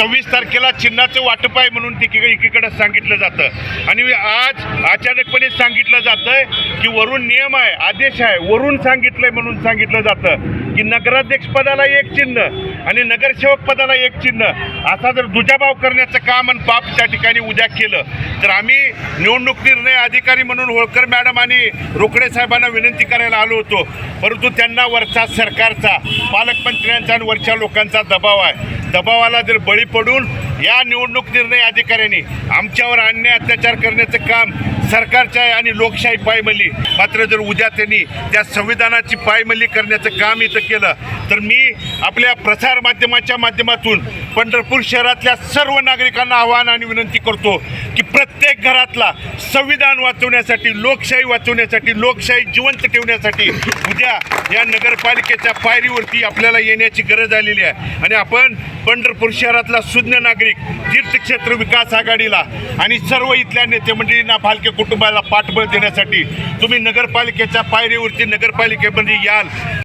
सव्वीस तारखेला चिन्हाचं वाटप आहे म्हणून तिकडे एकीकडे सांगितलं जातं. आणि आज अचानकपणे सांगितलं जातं की वरून नियम आहे आदेश आहे वरून सांगितलंय म्हणून सांगितलं जातं की नगराध्यक्ष पदाला एक चिन्ह आणि नगरसेवक पदाला एक चिन्ह. असा जर दुजाभाव करण्याचं काम आणि पाप त्या ठिकाणी उद्या केलं तर आम्ही निवडणूक निर्णय अधिकारी म्हणून होळकर मॅडम आणि रोकडे साहेबांना विनंती करायला आलो होतो. परंतु त्यांना वरचा सरकारचा पालकमंत्र्यांचा आणि वरच्या लोकांचा दबाव आहे. दबावाला जर बळी पडून या निवडणूक निर्णय अधिकाऱ्यांनी आमच्यावर अन्याय अत्याचार करण्याचं काम सरकारच्या आहे आणि लोकशाही पायमल्ली. मात्र जर उद्या त्यांनी त्या संविधानाची पायमल्ली करण्याचं काम इथं केलं तर मी आपल्या प्रसार माध्यमाच्या माध्यमातून पंढरपूर शहरातल्या सर्व नागरिकांना आवाहन आणि विनंती करतो की प्रत्येक घरातला संविधान वाचवण्यासाठी लोकशाही वाचवण्यासाठी लोकशाही जिवंत ठेवण्यासाठी उद्या या नगरपालिकेच्या पायरीवरती आपल्याला येण्याची गरज आलेली आहे. आणि आपण पंढरपूर शहरातला सुज्ञ नागरिक तीर्थक्षेत्र विकास आघाडीला आणि सर्व इथल्या नेते मंडळींना फालके कुटुंबाला पाठबळ देण्यासाठी तुम्ही नगरपालिकेच्या पायरीवरती नगरपालिकेमध्ये याल.